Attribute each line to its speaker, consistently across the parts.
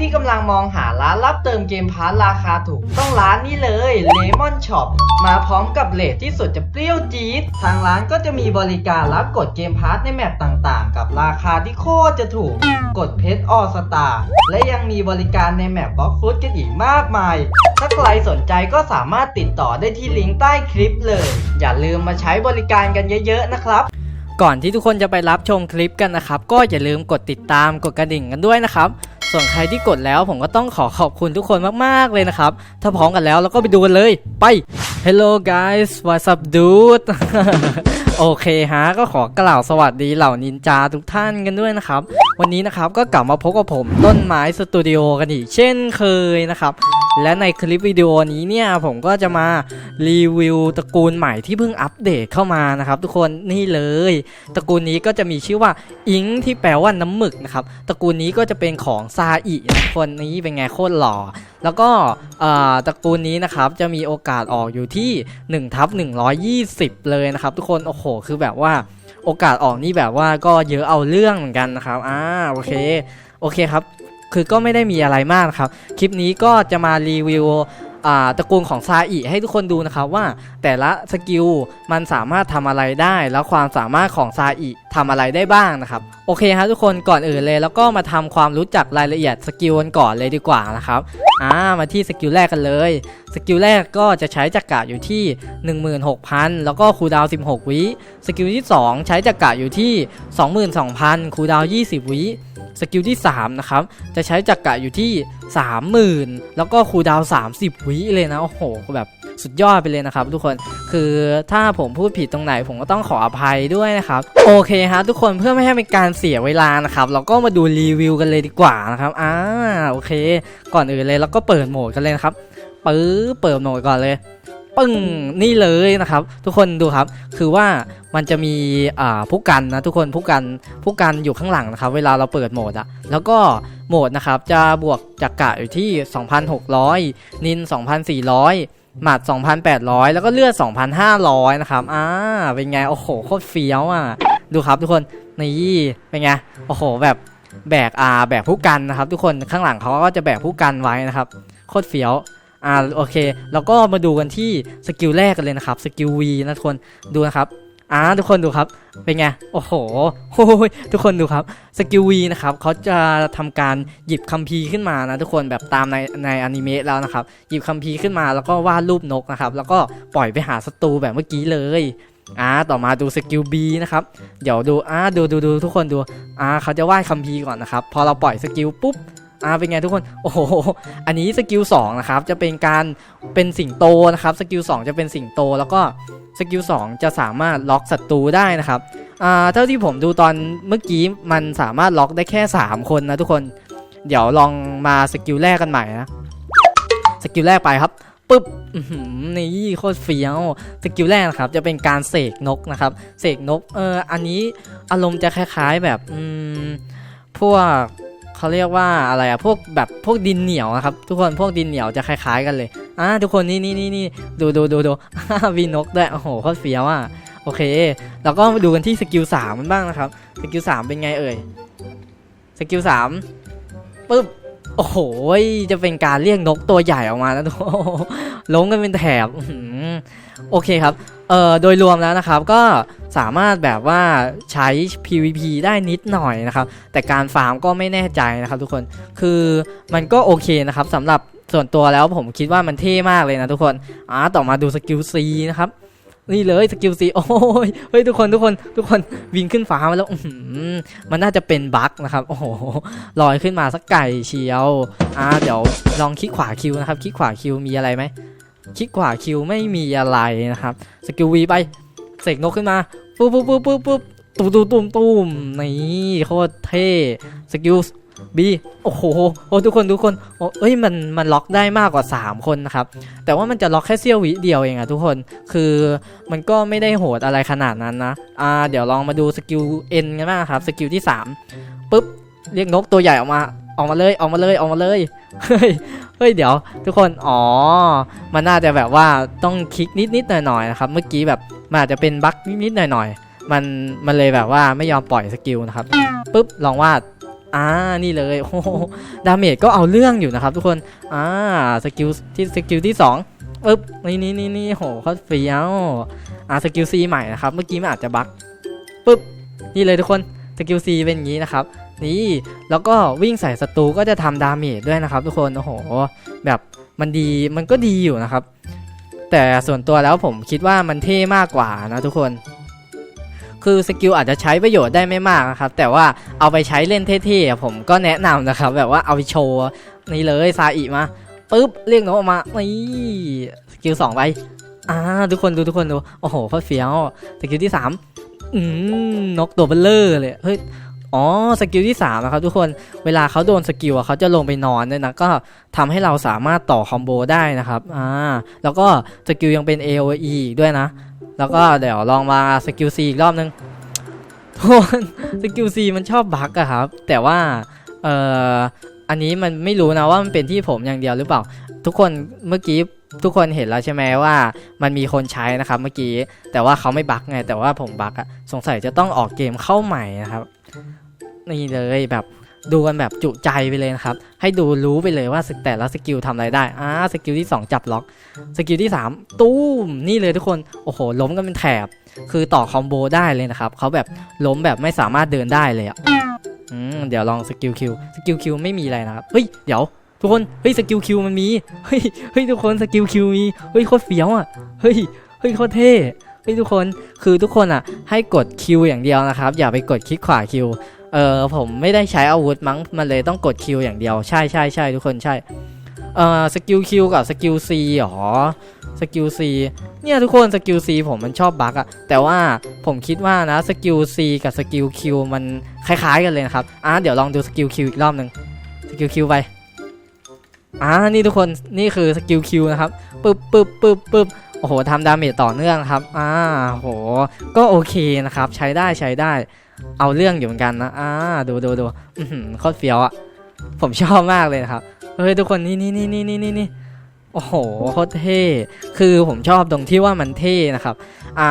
Speaker 1: ที่กำลังมองหาร้านรับเติมเกมพาร์ทราคาถูก ต้องร้านนี้เลย Lemon Shop มาพร้อมกับเลทที่สุดจะเปรี้ยวจี๊ดทางร้านก็จะมีบริการรับกดเกมพาร์ทในแมปต่างๆ กับราคาที่โคตรจะถูก กดเพชรออสตาและยังมีบริการในแมปบล็อกฟุตกันอีกมากมาย ถ้าใครสนใจก็สามารถติดต่อได้ที่ลิงก์ใต้คลิปเลย อย่าลืมมาใช้บริการกันเยอะ ๆ นะครับ
Speaker 2: ก่อนที่ทุกคนจะไปรับชมคลิปกันนะครับ ก็อย่าลืมกดติดตามกดกระดิ่งกันด้วยนะครับ ส่วนใครที่กดแล้วผมก็ต้องขอขอบคุณทุกคนมาก ๆ เลยนะครับ ถ้าพร้อมกันแล้วเราก็ไปดูกันเลย ไป Hello guys what's up dude โอเคฮะก็ขอกล่าวสวัสดีเหล่านินจาทุกท่านกันด้วยนะครับ วันนี้นะครับก็กลับมาพบกับผมต้นไม้สตูดิโอกันอีกเช่นเคยนะครับ และในคลิปวิดีโอนี้เนี่ยผมก็จะมารีวิวตระกูลใหม่ที่เพิ่งอัปเดตเข้ามานะครับ ทุกคนนี่เลยตระกูลนี้ก็จะมีชื่อว่าอิงที่แปลว่าน้ำหมึกนะครับตระกูลนี้ก็จะเป็นของซาอินะคนนี้เป็นไงโคตรหล่อแล้วก็อ่อตระกูลนี้นะครับจะมีโอกาสออกอยู่ที่1ทับ120 เลยนะครับ ทุกคนโอ้โหคือแบบว่าโอกาสออกนี่แบบว่าก็เยอะเอาเรื่องเหมือนกันนะครับอ่าโอเคโอเคครับ คือก็ไม่ได้มีอะไรมากนะครับ คลิปนี้ก็จะมารีวิวตระกูลของซาอิให้ทุกคนดูนะครับว่าแต่ละสกิลมันสามารถทำอะไรได้ แล้วความสามารถของซาอิทำอะไรได้บ้างนะครับ โอเคครับทุกคนก่อนอื่นเลยแล้วก็มาทำความรู้จักรายละเอียดสกิลกันก่อนเลยดีกว่านะครับอ่ามาที่สกิลแรกกันเลยสกิลแรกก็จะใช้จักระอยู่ที่ 16,000 แล้วก็คูดาว 16 วิสกิลที่ 2 ใช้จักระอยู่ที่ 22,000คูดาว 20 วิ สกิลที่ 3 นะครับ จะใช้จักระอยู่ที่ 30,000 แล้วก็คูดาว 30 วิเลยนะ โอ้โหแบบสุดยอดไปเลยนะครับทุกคนคือถ้าผมพูดผิดตรงไหนผมก็ต้องขออภัยด้วยนะครับ โอเคฮะทุกคนเพื่อไม่ให้เป็นการเสียเวลานะครับ เราก็มาดูรีวิวกันเลยดีกว่านะครับอ่าโอเค ก่อนอื่นเลยเราก็เปิดโหมดกันเลยนะครับปื๊บเปิดโหมดก่อนเลย ปึ้งนี่เลยนะครับ ทุกคนดูครับ คือว่ามันจะมีอ่าผู้กันนะทุกคนผู้กันผู้กันอยู่ข้างหลังนะครับ เวลาเราเปิดโหมดอะแล้วก็โหมดนะครับจะบวกจักระอยู่ที่ 2,600 นิน 2,400 หมัด 2,800 แล้วก็เลือด 2,500 นะครับอ่าเป็นไง โอ้โหโคตรเฟี้ยวอะ ดูครับทุกคนนี่เป็นไงโอ้โหแบบแบกอาแบกผู้กันนะครับ ทุกคนข้างหลังเขาก็จะแบกผู้กันไว้นะครับโคตรเฟี้ยว อ่าโอเค แล้วก็มาดูกันที่สกิลแรกกันเลยนะครับสกิล V นะทุกคนดูนะครับอ่าทุกคนดูครับ เป็นไง โอ้โหโอ้ยทุกคนดูครับสกิล V นะครับเขาจะทำการหยิบคัมภีร์ขึ้นมานะทุกคนแบบตามในในอนิเมะแล้วนะครับ หยิบคัมภีร์ขึ้นมาแล้วก็วาดรูปนกนะครับ แล้วก็ปล่อยไปหาศัตรูแบบเมื่อกี้เลยอ่าต่อมาดูสกิล B นะครับ เดี๋ยวดูอ่าดูดูดูทุกคนดูอ่าเขาจะวาดคัมภีร์ก่อนนะครับ พอเราปล่อยสกิลปุ๊บ อ่าเป็นไงทุกคน โอ้โห อันนี้สกิล2นะครับ จะเป็นการเป็นสิงโตนะครับ สกิล2จะเป็นสิงโต แล้วก็สกิล2จะสามารถล็อกศัตรูได้นะครับ อ่า เท่าที่ผมดูตอนเมื่อกี้มันสามารถล็อกได้แค่ 3 คนนะทุกคน เดี๋ยวลองมาสกิลแรกกันใหม่นะ สกิลแรกไปครับปึ๊บนี่โคตรเฟี้ยวสกิลแรกนะครับ จะเป็นการเสกนกนะครับ เสกนก เออ อันนี้อารมณ์จะคล้าย ๆแบบ อืม พวก เขาเรียกว่าอะไรอะพวกแบบพวกดินเหนียวอะครับทุกคนพวกดินเหนียวจะคล้าย ๆ กันเลยอ่าทุกคนนี่นี่นี่นี่ดูดูดูดูวีนกด้วยโอ้โหโคตรเฟี้ยวอะโอเคแล้วก็มาดูกันที่สกิลสามมันบ้างนะครับสกิลสามเป็นไงเอ่ยสกิลสามปึ๊บ โอ้โห จะเป็นการเรียกนกตัวใหญ่ออกมาแล้วทุกคนลงกันเป็นแถบโอเคครับ เอ่อ โดยรวมแล้วนะครับ ก็สามารถแบบว่าใช้ PVP ได้นิดหน่อยนะครับ แต่การฟาร์มก็ไม่แน่ใจนะครับทุกคน คือมันก็โอเคนะครับสำหรับส่วนตัวแล้วผมคิดว่ามันเท่มากเลยนะทุกคน อ่า ต่อมาดูสกิล C นะครับ นี่เลยสกิล C โอ้ยเฮ้ยทุกคนทุกคนทุกคนวิ่งขึ้นฟ้ามาแล้วมันน่าจะเป็นบั๊กนะครับโอ้โหลอยขึ้นมาสักไก่เชียวอ่าเดี๋ยวลองคลิกขวาคิวนะครับคลิกขวาคิวมีอะไรไหมคลิกขวาคิวไม่มีอะไรนะครับสกิล V ไปเสกนกขึ้นมาปุ๊บปุ๊บปุ๊บปุ๊บปุ๊บตุ้มตุ้มตุ้มตุ้มนี่โคตรเท่สกิล บีโอ้โหโอ้ทุกคนทุกคนโอ้เอ้ยมันมันล็อกได้มากกว่า 3 คนนะครับ แต่ว่ามันจะล็อกแค่เสี้ยววิเดียวเองอะทุกคนคือมันก็ไม่ได้โหดอะไรขนาดนั้นนะอ่าเดี๋ยวลองมาดูสกิล N กันบ้างครับสกิลที่3ปุ๊บเรียกนกตัวใหญ่ออกมาออกมาเลยออกมาเลยออกมาเลยเฮ้ยเฮ้ยเดี๋ยว ทุกคนอ๋อ มันน่าจะแบบว่าต้องคลิกนิดนิดหน่อยหน่อยนะครับเมื่อกี้แบบมันอาจจะเป็นบั๊กนิดนิดหน่อยหน่อยมันมันเลยแบบว่าไม่ยอมปล่อยสกิลนะครับปุ๊บลองวาด อ่านี่เลยโอ้โหดาเมจก็เอาเรื่องอยู่นะครับทุกคนอ่าสกิลที่สกิลที่สองปึ๊บนี่นี่นี่นี่โหเขาเฟี้ยวอ่าสกิลซีใหม่นะครับเมื่อกี้มันอาจจะบั๊กปึ๊บนี่เลยทุกคนสกิลซีเป็นอย่างนี้นะครับนี่แล้วก็วิ่งใส่ศัตรูก็จะทำดาเมจด้วยนะครับ ทุกคนโอ้โหแบบมันดีมันก็ดีอยู่นะครับ แต่ส่วนตัวแล้วผมคิดว่ามันเท่มากกว่านะทุกคน คือสกิลอาจจะใช้ประโยชน์ได้ไม่มากนะครับ แต่ว่าเอาไปใช้เล่นเท่ๆผมก็แนะนำนะครับ แบบว่าเอาไปโชว์นี่เลยซาอิมาปุ๊บเรียกนกออกมานี่สกิลสองไปอ่าทุกคนดูทุกคนดูโอ้โหโคตรเฟี้ยวสกิลที่สามอืมนกตัวเบลเลอร์เลยเฮ้ยอ๋อสกิลที่สามนะครับทุกคนเวลาเขาโดนสกิลอะเขาจะลงไปนอนด้วยนะก็ทำให้เราสามารถต่อคอมโบได้นะครับอ่าแล้วก็สกิลยังเป็น AOE อีกด้วยนะ แล้วก็เดี๋ยวลองมาสกิล C อีกรอบนึงทุกคนสกิล C มันชอบบั๊กอะครับ แต่ว่าเอ่ออันนี้มันไม่รู้นะว่ามันเป็นที่ผมอย่างเดียวหรือเปล่า ทุกคนเมื่อกี้ทุกคนเห็นแล้วใช่ไหมว่ามันมีคนใช้นะครับเมื่อกี้แต่ว่าเขาไม่บั๊กไงแต่ว่าผมบั๊กอะสงสัยจะต้องออกเกมเข้าใหม่นะครับนี่เลยแบบ ดูกันแบบจุใจไปเลยนะครับ ให้ดูรู้ไปเลยว่าแต่ละสกิลทำอะไรได้อ่าสกิลที่ 2 จับล็อกสกิลที่ 3 ตู้ม นี่เลยทุกคน โอ้โห ล้มกันเป็นแถบ คือต่อคอมโบได้เลยนะครับเขาแบบล้มแบบไม่สามารถเดินได้เลยอะอืมเดี๋ยวลองสกิลคิวสกิลคิวไม่มีอะไรนะครับเฮ้ยเดี๋ยวทุกคนเฮ้ยสกิลคิวมันมีเฮ้ยเฮ้ยทุกคนสกิลคิวมีเฮ้ยโคตรเฟี้ยวอะเฮ้ยเฮ้ยโคตรเท่เฮ้ยทุกคนคือทุกคนอะให้กดคิวอย่างเดียวนะครับ อย่าไปกดคลิกขวาคิว เออผมไม่ได้ใช้อาวุธมั้งมันเลยต้องกดคิวอย่างเดียวใช่ใช่ใช่ทุกคนใช่เออสกิลคิวกับสกิลซีหรอสกิลซีเนี่ยทุกคนสกิลซีผมมันชอบบั๊กอะแต่ว่าผมคิดว่านะสกิลซีกับสกิลคิวมันคล้ายๆกันเลยนะครับอะเดี๋ยวลองดูสกิลคิวอีกรอบหนึ่งสกิลคิวไปอ่านี่ทุกคนนี่คือสกิลคิวนะครับปึ๊บปึ๊บปึ๊บปึ๊บโอ้โหทำดาเมจต่อเนื่องครับอ่าโหก็โอเคนะครับใช้ได้ใช้ได้ เอาเรื่องอยู่เหมือนกันนะ อ่า ดูดูดูโคตรเฟี้ยวอะ ผมชอบมากเลยนะครับ เฮ้ยทุกคนนี่นี่นี่นี่นี่นี่นี่โอ้โหโคตรเท่ คือผมชอบตรงที่ว่ามันเท่นะครับ อ่า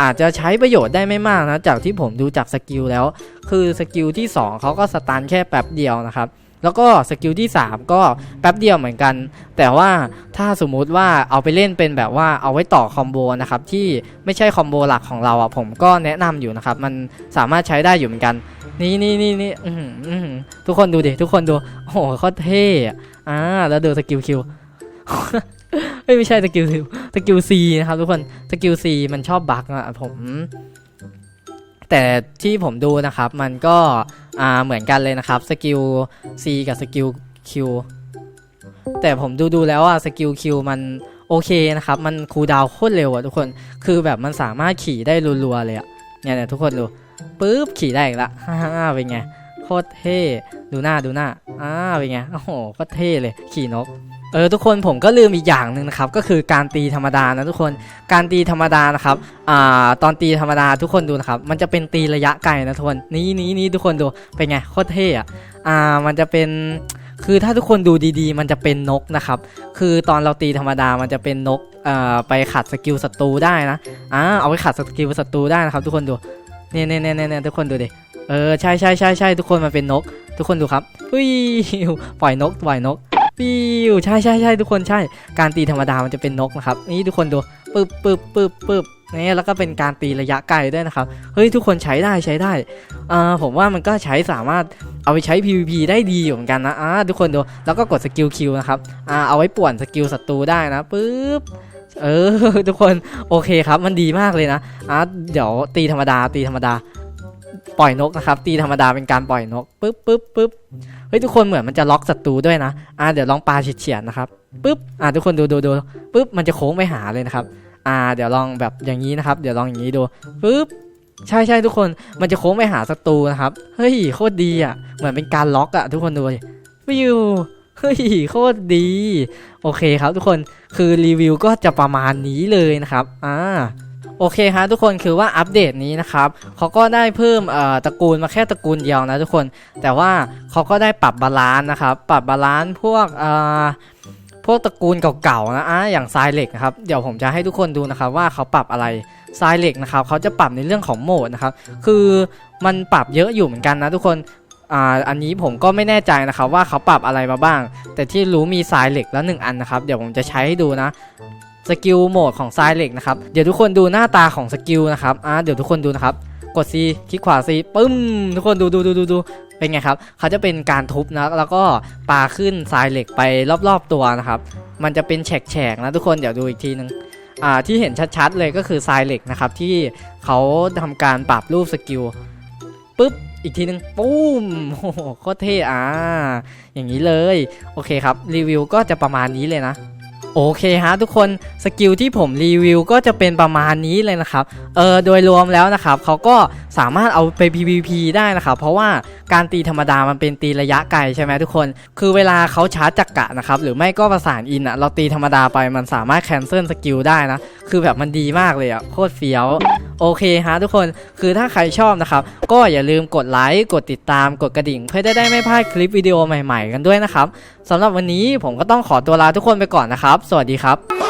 Speaker 2: อาจจะใช้ประโยชน์ได้ไม่มากนะ จากที่ผมดูจากสกิลแล้ว คือสกิลที่ 2เขาก็สตันแค่แป๊บเดียวนะครับ แล้วก็สกิลที่ 3 ก็แป๊บเดียวเหมือนกัน แต่ว่าถ้าสมมุติว่าเอาไปเล่นเป็นแบบว่าเอาไว้ต่อคอมโบนะครับที่ไม่ใช่คอมโบหลักของเราอะผมก็แนะนำอยู่นะครับ มันสามารถใช้ได้อยู่เหมือนกัน นี่นี่นี่นี่ทุกคนดูดิทุกคนดูโอ้โหโคตรเท่อะอ่าแล้วดูสกิลคิวไม่ใช่สกิลคิวสกิลซีนะครับทุกคนสกิลซีมันชอบบั๊กอะผมแต่ที่ผมดูนะครับมันก็ อ่าเหมือนกันเลยนะครับสกิล C กับสกิล Q แต่ผมดูดูแล้วอะสกิล Q มันโอเคนะครับ มันคูดาวโคตรเร็วอะทุกคนคือแบบมันสามารถขี่ได้รัวๆเลยอะเนี่ยเนี่ยทุกคนดูปุ๊บขี่ได้อีกละฮ่าๆเป็นไงโคตรเท่ดูหน้าดูหน้าอ่าเป็นไงโอ้โหโคตรเท่เลยขี่นก เออทุกคนผมก็ลืมอีกอย่างหนึ่งนะครับก็คือการตีธรรมดานะทุกคนการตีธรรมดานะครับอ่าตอนตีธรรมดาทุกคนดูนะครับมันจะเป็นตีระยะไกลนะทุกคนนี่นี่นี่ทุกคนดูเป็นไงโคตรเท่อะอ่ามันจะเป็นคือถ้าทุกคนดูดีๆ มันจะเป็นนกนะครับ คือตอนเราตีธรรมดามันจะเป็นนกเอ่อไปขัดสกิลศัตรูได้นะอ่าเอาไปขัดสกิลศัตรูได้นะครับ ทุกคนดูเนี่ยเนี่ยเนี่ยเนี่ยทุกคนดูดิเออใช่ใช่ใช่ใช่ทุกคนมันเป็นนก ทุกคนดูครับวิวปล่อยนกปล่อยนก วิวใช่ใช่ใช่ทุกคนใช่ การตีธรรมดามันจะเป็นนกนะครับนี่ทุกคนดูปึ๊บปึ๊บปึ๊บปึ๊บนี่แล้วก็เป็นการตีระยะไกลด้วยนะครับ เฮ้ยทุกคนใช้ได้ใช้ได้อ่าผมว่ามันก็ใช้สามารถเอาไปใช้ PVP ได้ดีอยู่เหมือนกันนะอ่าทุกคนดูแล้วก็กดสกิลคิวนะครับอ่าเอาไว้ป่วนสกิลศัตรูได้นะปึ๊บเออทุกคนโอเคครับมันดีมากเลยนะอ่าเดี๋ยวตีธรรมดาตีธรรมดา ปล่อยนกนะครับ ตีธรรมดาเป็นการปล่อยนกปึ๊บปึ๊บปึ๊บเฮ้ยทุกคนเหมือนมันจะล็อกศัตรูด้วยนะอ่าเดี๋ยวลองปลาเฉียดๆนะครับปึ๊บอ่าทุกคนดูดูดูปึ๊บมันจะโค้งไปหาเลยนะครับ อ่า เดี๋ยวลองแบบอย่างนี้นะครับ เดี๋ยวลองอย่างนี้ดูปึ๊บใช่ใช่ทุกคนมันจะโค้งไปหาศัตรูนะครับเฮ้ยโคตรดีอะเหมือนเป็นการล็อกอะทุกคนดูวิวเฮ้ยโคตรดี โอเคครับทุกคนคือรีวิวก็จะประมาณนี้เลยนะครับอ่า โอเคฮะทุกคนคือว่าอัปเดตนี้นะครับเขาก็ได้เพิ่มตระกูลมาแค่ตระกูลเดียวนะทุกคน แต่ว่าเขาก็ได้ปรับบาลานซ์นะครับ ปรับบาลานซ์พวกพวกตระกูลเก่าๆนะอะอย่างทรายเหล็กนะครับ เดี๋ยวผมจะให้ทุกคนดูนะครับว่าเขาปรับอะไรทรายเหล็กนะครับเขาจะปรับในเรื่องของโหมดนะครับ คือมันปรับเยอะอยู่เหมือนกันนะทุกคนอ่าอันนี้ผมก็ไม่แน่ใจนะครับว่าเขาปรับอะไรมาบ้าง แต่ที่รู้มีทรายเหล็กแล้วหนึ่งอันนะครับ เดี๋ยวผมจะใช้ให้ดูนะ สกิลโหมดของทรายเหล็กนะครับ เดี๋ยวทุกคนดูหน้าตาของสกิลนะครับอ่าเดี๋ยวทุกคนดูนะครับ กด C คลิกขวา C ปึ้ม ทุกคนดูดูดูดูดูเป็นไงครับ เขาจะเป็นการทุบนะ แล้วก็ปาขึ้นทรายเหล็กไปรอบๆตัวนะครับ มันจะเป็นแฉกๆนะทุกคน เดี๋ยวดูอีกทีนึงอ่าที่เห็นชัดๆเลยก็คือทรายเหล็กนะครับ ที่เขาทำการปรับรูปสกิลปุ๊บอีกทีนึงปุ้มโอ้โหโคตรเท่อ่าอย่างนี้เลย โอเคครับ รีวิวก็จะประมาณนี้เลยนะ โอเคฮะทุกคนสกิลที่ผมรีวิวก็จะเป็นประมาณนี้เลยนะครับเออโดยรวมแล้วนะครับเขาก็สามารถเอาไป PVP ได้นะครับเพราะว่าการตีธรรมดามันเป็นตีระยะไกลใช่ไหมทุกคน คือเวลาเขาชาร์จจักกะนะครับหรือไม่ก็ประสานอินอะเราตีธรรมดาไปมันสามารถแคนเซิลสกิลได้นะ คือแบบมันดีมากเลยอะโคตรเฟี้ยว โอเคฮะทุกคนคือถ้าใครชอบนะครับ ก็อย่าลืมกดไลค์กดติดตามกดกระดิ่ง เพื่อจะได้ไม่พลาดคลิปวิดีโอใหม่ๆ กันด้วยนะครับสำหรับวันนี้ผมก็ต้องขอตัวลาทุกคนไปก่อนนะครับ สวัสดีครับ